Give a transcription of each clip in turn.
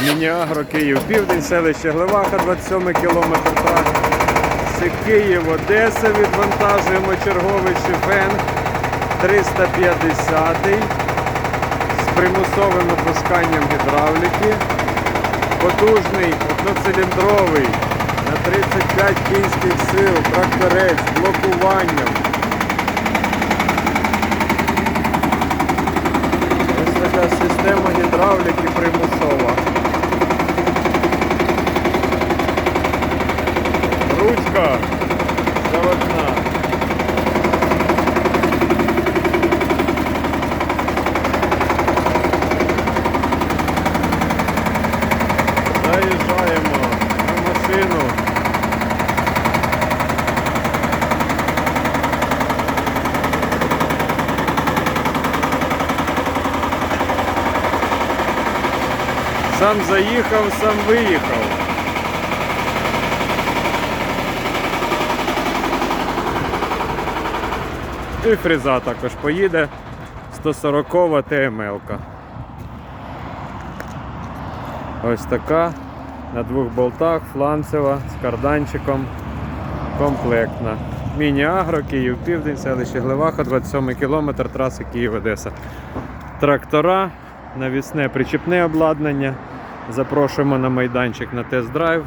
Міні-Агро Київ Південь, селище Глеваха, 27 кілометр трак. Це Київ, Одеса, відвантажуємо черговий шифен 350 з примусовим опусканням гідравліки. Потужний одноциліндровий на 35 кінських сил, тракторець, з блокуванням. Ось така система гідравліки примусова. Ручка заводна. Заїжджаємо на машину. Сам заїхав, сам виїхав. І фреза також поїде 140 ТМЛ. Ось така на двох болтах, фланцева з карданчиком комплектна. Міні-агро, Київ Південь, селище Глеваха, 27 кілометр траси Київ-Одеса. Трактора, навісне причіпне обладнання. Запрошуємо на майданчик на тест-драйв.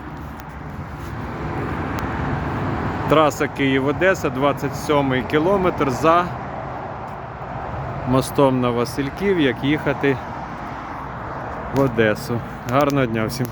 Траса Київ-Одеса, 27 кілометр за мостом на Васильків, як їхати в Одесу. Гарного дня всім!